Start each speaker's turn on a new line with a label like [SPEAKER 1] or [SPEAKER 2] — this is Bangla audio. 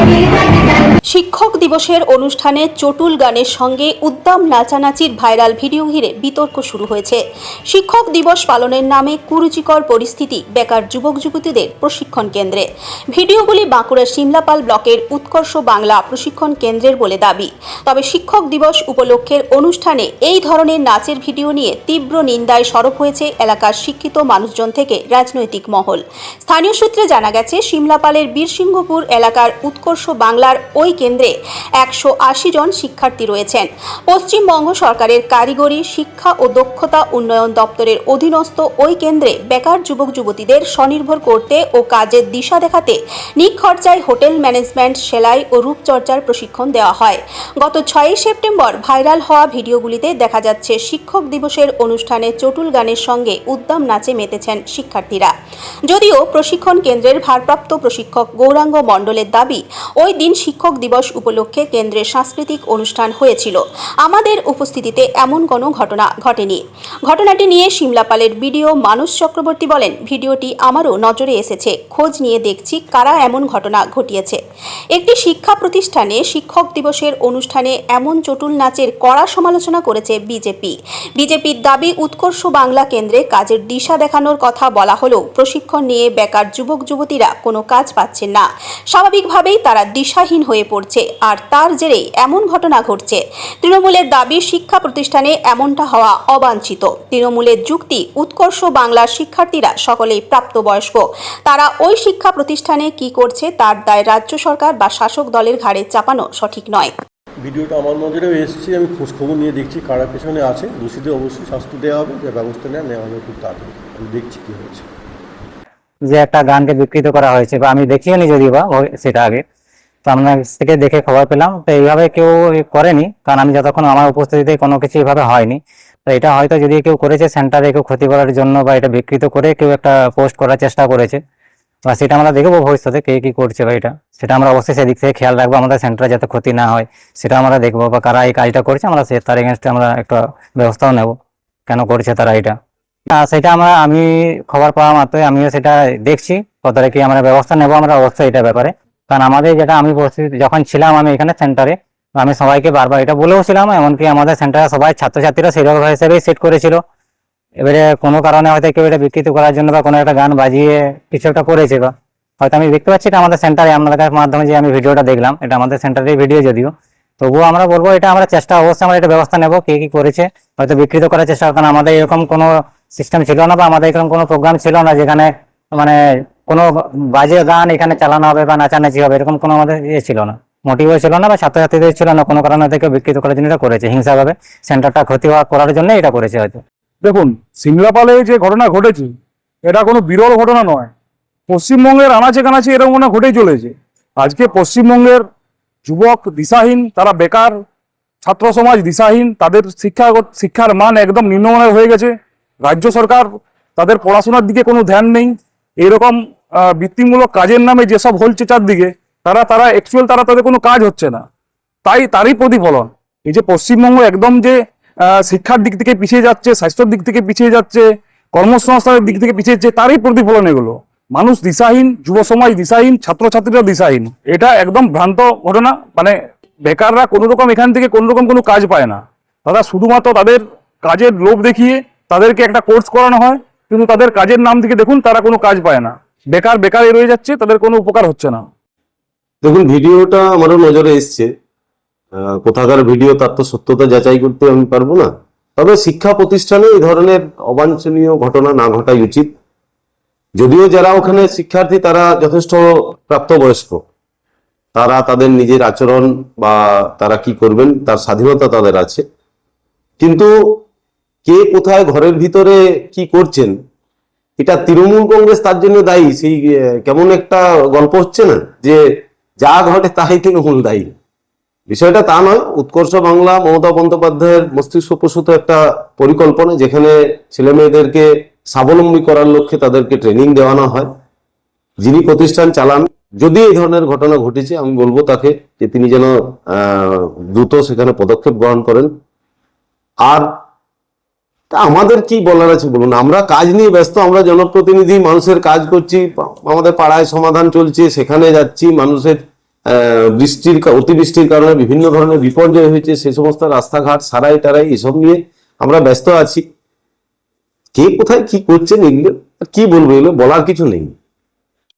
[SPEAKER 1] Thank you. শিক্ষক দিবসের অনুষ্ঠানে চটুল গানের সঙ্গে উদ্দাম নাচানাচির ভাইরাল ভিডিও ঘিরে বিতর্ক শুরু হয়েছে। শিক্ষক দিবস পালনের নামে কুরুচিকর পরিস্থিতি, বেকার যুবক যুবতীদের প্রশিক্ষণ কেন্দ্রে। ভিডিওগুলি বাঁকুড়ার সিমলাপাল ব্লকের উৎকর্ষ বাংলা প্রশিক্ষণ কেন্দ্রের বলে দাবি। তবে শিক্ষক দিবস উপলক্ষের অনুষ্ঠানে এই ধরনের নাচের ভিডিও নিয়ে তীব্র নিন্দায় সরব হয়েছে এলাকার শিক্ষিত মানুষজন থেকে রাজনৈতিক মহল। স্থানীয় সূত্রে জানা গেছে, সিমলাপালের বীরসিংহপুর এলাকার উৎকর্ষ বাংলার ওই কেন্দ্রে একশো আশি জন শিক্ষার্থী রয়েছেন। পশ্চিমবঙ্গ সরকারের কারিগরি শিক্ষা ও দক্ষতা উন্নয়ন দপ্তরের অধীনস্থ ওই কেন্দ্রে বেকার যুবক যুবতীদের স্বনির্ভর করতে ও কাজের দিশা দেখাতে নিখরচায় হোটেল ম্যানেজমেন্ট, সেলাই ও রূপচর্চার প্রশিক্ষণ দেওয়া হয়। গত ছয়ই সেপ্টেম্বর ভাইরাল হওয়া ভিডিওগুলিতে দেখা যাচ্ছে, শিক্ষক দিবসের অনুষ্ঠানে চটুল গানের সঙ্গে উদ্দাম নাচে মেতেছেন শিক্ষার্থীরা। যদিও প্রশিক্ষণ কেন্দ্রের ভারপ্রাপ্ত প্রশিক্ষক গৌরাঙ্গ মণ্ডলের দাবি, ওই দিন শিক্ষক দিবস উপলক্ষে কেন্দ্রের সাংস্কৃতিক অনুষ্ঠান হয়েছিল। আমাদের উপস্থিতিতে এমন কোনো ঘটনা। ঘটেনি ঘটনাটি নিয়ে সিমলাপালের বিডিও মানুষ চক্রবর্তী বলেন, ভিডিওটি আমারও নজরে এসেছে। খোঁজ নিয়ে দেখছি কারা এমন ঘটনা ঘটিয়েছে। একটি শিক্ষা প্রতিষ্ঠানে শিক্ষক দিবসের অনুষ্ঠানে এমন চটুল নাচের কড়া সমালোচনা করেছে বিজেপি। বিজেপির দাবি, উৎকর্ষ বাংলা কেন্দ্রে কাজের দিশা দেখানোর কথা বলা হলেও প্রশিক্ষণ নিয়ে বেকার যুবক যুবতীরা কোনো কাজ পাচ্ছেন না। স্বাভাবিকভাবেই তারা দিশাহীন হয়ে পড়ছে। আর তার জেরেই এমন ঘটনা ঘটছে। তৃণমূলের দাবি শিক্ষা প্রতিষ্ঠানে এমনটা হওয়া অবাঞ্ছিত। তৃণমূলের যুক্তি উৎকর্ষ বাংলার শিক্ষার্থীরা সকলেই প্রাপ্তবয়স্ক। তারা ওই শিক্ষা প্রতিষ্ঠানে কি করছে তার দায় রাজ্য সরকার বা শাসক দলের ঘাড়ে চাপানো সঠিক নয়।
[SPEAKER 2] ভিডিওটা আমার নজরেও এসেছে আমি খোঁজ খবর নিয়ে দেখছি কারা পেছনে আছে। দোষীদের অবশ্যই শাস্তি দেওয়া হবে যে ব্যবস্থা নেওয়া নেওয়া হবে খুব তাড়াতাড়ি। আমি দেখছি কী হয়েছে।
[SPEAKER 3] যে একটা গানকে বিকৃত করা হয়েছে বা আমি দেখিও নি যদিও বা সেটা আগে। তো আপনার থেকে দেখে খবর পেলাম। তো এইভাবে কেউ করেনি, কারণ আমি যতক্ষণ আমার উপস্থিতিতে কোনো কিছু এইভাবে হয়নি। তো এটা হয়তো যদি কেউ করেছে সেন্টারে কেউ ক্ষতি করার জন্য বা এটা বিকৃত করে কেউ একটা পোস্ট করার চেষ্টা করেছে, বা সেটা আমরা দেখব ভবিষ্যতে কে কি করছে বা এটা। সেটা আমরা অবশ্যই সেদিক থেকে খেয়াল রাখব, আমাদের সেন্টারে যাতে ক্ষতি না হয়, সেটা আমরা দেখব, বা কারা এই কাজটা করছে, আমরা সে, তার এগেনস্টে আমরা একটা ব্যবস্থাও নেব, কেন করছে তারা এটা। না সেটা আমরা, আমি খবর পাওয়া মাত্রই আমিও সেটা দেখছি, কতটা কি আমরা ব্যবস্থা নেব আমরা অবশ্যই এটা ব্যাপারে। কারণ আমাদের যেটা আমি যখন ছিলাম আমি এখানে সেন্টারে আমি সবাইকে বারবার এটা বলেও ছিলাম, এমনকি আমাদের সেন্টারে সবাই ছাত্রছাত্রীরা সেরকম হিসেবেই সেট করেছিল। এবারে কোনো কারণে হয়তো কেউ এটা বিকৃত করার জন্য বা কোনো একটা গান বাজিয়ে কিছু একটা করেছে বা হয়তো আমি দেখতে পাচ্ছি এটা আমাদের সেন্টারে আপনাদের মাধ্যমে যে আমি ভিডিওটা দেখলাম, এটা আমাদের সেন্টারের ভিডিও যদিও। তবুও আমরা বলব এটা আমরা চেষ্টা, অবশ্যই আমরা এটা ব্যবস্থা নেব, কে কি করেছে, হয়তো বিকৃত করার চেষ্টা, কারণ আমাদের এরকম কোনো সিস্টেম ছিল না বা আমাদের এরকম কোনো প্রোগ্রাম ছিল না যেখানে মানে কোনো বাজে গান এখানে চালানো হবে বা নাচানাচি হবে, এরকম কোনো আমাদের ইয়ে ছিল না। মোটিভও ছিল না বা ছাত্রছাত্রীদের ছিল না, কোনো কারণে থেকে বিকৃত করার জন্য এটা করেছে। হিংসাভাবে সেন্টারটা ক্ষতি হওয়া করার জন্য এটা করেছে হয়তো।
[SPEAKER 4] দেখুন, সিমলাপালে যে ঘটনা ঘটেছে, এটা কোনো বিরল ঘটনা নয়। পশ্চিমবঙ্গের আনাচে কানাচে এরকম ঘটনা ঘটেই চলেছে। আজকে পশ্চিমবঙ্গের যুবক দিশাহীন, তারা বেকার, ছাত্র সমাজ দিশাহীন, তাদের শিক্ষা শিক্ষার মান একদম নিম্নমানের হয়ে গেছে। রাজ্য সরকার তাদের পড়াশোনার দিকে কোনো ধ্যান নেই। এরকম বৃত্তিমূলক কাজের নামে যেসব হচ্ছে চারদিকে, তারা তারা অ্যাকচুয়াল তারা তাদের কোনো কাজ হচ্ছে না। তাই তারই প্রতিফলন। এই যে পশ্চিমবঙ্গ একদম যে শিক্ষার দিক থেকে পিছিয়ে যাচ্ছে, স্বাস্থ্যের দিক থেকে পিছিয়ে যাচ্ছে, কর্মসংস্থানের দিক থেকে পিছিয়ে যাচ্ছে, তারই প্রতিফলন এগুলো। মানুষ দিশাহীন, যুব সমাজ দিশাহীন, ছাত্রছাত্রীরা দিশাহীন। এটা একদম ভ্রান্ত ঘটনা মানে বেকাররা কোনো রকম এখান থেকে কোনো রকম কোনো কাজ পায় না। তারা শুধুমাত্র তাদের কাজের লোভ দেখিয়ে তাদেরকে একটা কোর্স করানো হয়, কিন্তু তাদের কাজের নাম থেকে দেখুন তারা কোনো কাজ পায় না। বেকার বেকারই রয়ে যাচ্ছে, তাদের কোনো উপকার হচ্ছে না।
[SPEAKER 5] দেখুন, ভিডিওটা আমারও নজরে এসছে। কোথাকার ভিডিও, তার তো সত্যতা যাচাই করতে আমি পারব না। তবে শিক্ষা প্রতিষ্ঠানে এই ধরনের অবাঞ্ছনীয় ঘটনা না ঘটাই উচিত। যদিও যারা ওখানে শিক্ষার্থী, তারা যথেষ্ট প্রাপ্তবয়স্ক। তারা তাদের নিজের আচরণ বা তারা কি করবেন, তার স্বাধীনতা তাদের আছে। কিন্তু কে কোথায় ঘরের ভিতরে কি করছেন এটা তৃণমূল কংগ্রেস তার জন্য দায়ী। সেই কেমন একটা গল্প হচ্ছে না? যে যা ঘটে তাই তৃণমূল দায়ী। বিষয়টা তা নয়। উৎকর্ষ বাংলা, মমতা বন্দ্যোপাধ্যায়ের মস্তিষ্ক প্রসূত একটা পরিকল্পনা, যেখানে ছেলে মেয়েদেরকে স্বাবলম্বী করার লক্ষ্যে তাদেরকে ট্রেনিং দেওয়ানো হয়। যিনি প্রতিষ্ঠান চালান, যদি এই ধরনের ঘটনা ঘটেছে, আমি বলব তাকে যে তিনি যেন দ্রুত সেখানে পদক্ষেপ গ্রহণ করেন। আর তা আমাদের কি বলার আছে বলুন? আমরা কাজ নিয়ে ব্যস্ত, আমরা জনপ্রতিনিধি, মানুষের কাজ করছি, আমাদের পাড়ায় সমাধান চলছে, সেখানে যাচ্ছি, মানুষের বৃষ্টির অতিবৃষ্টির কারণে বিভিন্ন ধরনের বিপর্যয় হয়েছে, সে সমস্ত রাস্তাঘাট, সারাই টারাই এসব নিয়ে আমরা ব্যস্ত আছি। কে কোথায় কি করছেন এগুলো? কি বলব এগুলো? বলার কিছু নেই।